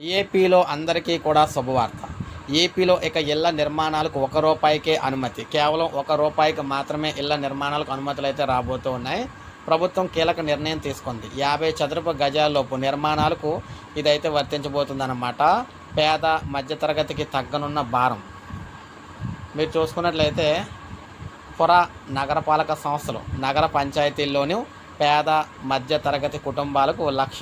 ఏపీలో అందరికీ కూడా శుభవార్త. ఏపీలో ఇక ఇళ్ళ నిర్మాణాలకు ఒక రూపాయికే అనుమతి. కేవలం ఒక రూపాయికి మాత్రమే ఇళ్ళ నిర్మాణాలకు అనుమతులు అయితే రాబోతూ ఉన్నాయి. ప్రభుత్వం కీలక నిర్ణయం తీసుకుంది. యాభై చదరపు గజాల్లోపు నిర్మాణాలకు ఇదైతే వర్తించబోతుందన్నమాట. పేద మధ్యతరగతికి తగ్గనున్న భారం. మీరు చూసుకున్నట్లయితే పుర నగరపాలక సంస్థలు నగర పంచాయతీల్లోనూ పేద మధ్య తరగతి కుటుంబాలకు లక్ష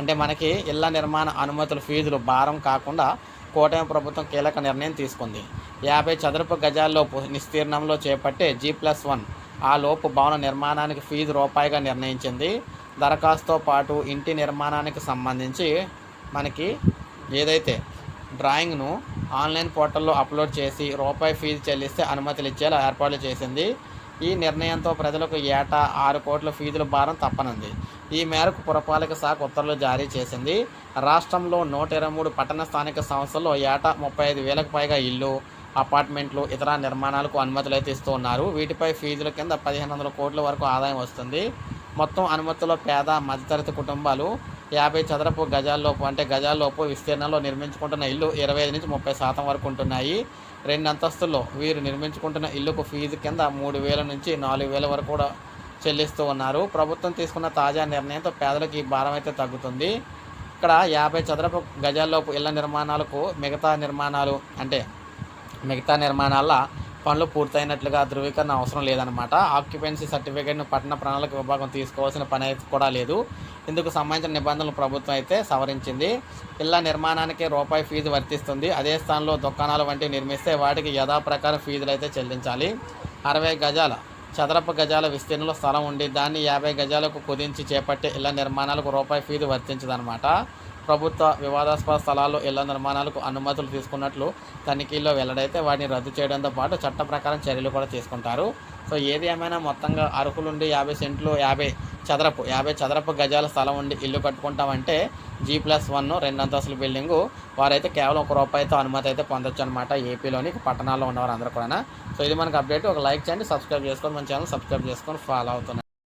అంటే మనకి ఇళ్ళ నిర్మాణ అనుమతుల ఫీజులు భారం కాకుండా కూటమి ప్రభుత్వం కీలక నిర్ణయం తీసుకుంది. యాభై చదరపు గజాల్లోపు నిస్తీర్ణంలో చేపట్టే జీ ప్లస్ వన్ ఆ లోపు భవన నిర్మాణానికి ఫీజు రూపాయిగా నిర్ణయించింది. దరఖాస్తుతో పాటు ఇంటి నిర్మాణానికి సంబంధించి మనకి ఏదైతే డ్రాయింగ్ను ఆన్లైన్ పోర్టల్లో అప్లోడ్ చేసి రూపాయి ఫీజు చెల్లిస్తే అనుమతులు ఇచ్చేలా ఏర్పాట్లు చేసింది. ఈ నిర్ణయంతో ప్రజలకు ఏటా ఆరు కోట్ల ఫీజుల భారం తప్పనుంది. ఈ మేరకు పురపాలక శాఖ ఉత్తర్వులు జారీ చేసింది. రాష్ట్రంలో నూట ఇరవై మూడు పట్టణ స్థానిక సంస్థల్లో ఏటా ముప్పై ఐదు వేలకు పైగా ఇల్లు అపార్ట్మెంట్లు ఇతర నిర్మాణాలకు అనుమతులు అయితే ఇస్తూ ఉన్నారు. వీటిపై ఫీజుల కింద పదిహేను వందల కోట్ల వరకు ఆదాయం వస్తుంది. మొత్తం అనుమతిలో పేద మధ్యతరగతి కుటుంబాలు యాభై చదరపు గజాల్లోపు అంటే గజాల్లోపు విస్తీర్ణంలో నిర్మించుకుంటున్న ఇల్లు ఇరవై ఐదు నుంచి ముప్పై శాతం వరకు ఉంటున్నాయి. రెండు అంతస్తుల్లో వీరు నిర్మించుకుంటున్న ఇల్లుకు ఫీజు కింద మూడు వేల నుంచి నాలుగు వేల వరకు కూడా చెల్లిస్తూ ఉన్నారు. ప్రభుత్వం తీసుకున్న తాజా నిర్ణయంతో పేదలకు ఈ భారం అయితే తగ్గుతుంది. ఇక్కడ యాభై చదరపు గజాల్లోపు ఇళ్ళ నిర్మాణాలకు మిగతా నిర్మాణాలు అంటే మిగతా నిర్మాణాల పనులు పూర్తయినట్లుగా ధృవీకరణ అవసరం లేదనమాట ఆక్యుపెన్సీ సర్టిఫికేట్ను పట్టణ ప్రణాళిక విభాగం తీసుకోవాల్సిన పని అయితే కూడా లేదు. ఇందుకు సంబంధించిన నిబంధనలు ప్రభుత్వం అయితే సవరించింది. ఇళ్ళ నిర్మాణానికి రూపాయి ఫీజు వర్తిస్తుంది. అదే స్థానంలో దుకాణాలు వంటివి నిర్మిస్తే వాటికి యథాప్రకారం ఫీజులు అయితే చెల్లించాలి. అరవై గజాల చదరపు గజాల విస్తీర్ణంలో స్థలం ఉండి దాన్ని యాభై గజాలకు కుదించి చేపట్టే ఇళ్ళ నిర్మాణాలకు రూపాయి ఫీజు వర్తించదనమాట ప్రభుత్వ వివాదాస్పద స్థలాల్లో ఇళ్ళ నిర్మాణాలకు అనుమతులు తీసుకున్నట్లు తనిఖీల్లో వెల్లడైతే వాటిని రద్దు చేయడంతో పాటు చట్ట ప్రకారం చర్యలు కూడా తీసుకుంటారు. సో ఏది ఏమైనా మొత్తంగా అరకులుండి యాభై సెంట్లు యాభై చదరపు యాభై చదరపు గజాల స్థలం ఉండి ఇల్లు కట్టుకుంటామంటే జీ ప్లస్ వన్ రెండు అంతస్తుల బిల్డింగు వారైతే కేవలం ఒక రూపాయితో అనుమతి అయితే పొందొచ్చు అనమాట ఏపీలోని పట్టణాల్లో ఉన్నవారు అందరూ కూడా సో ఇది మనకు అప్డేట్. ఒక లైక్ చేయండి సబ్స్క్రైబ్ చేసుకొని మన ఛానల్ సబ్స్క్రైబ్ చేసుకొని ఫాలో అవుతున్నారు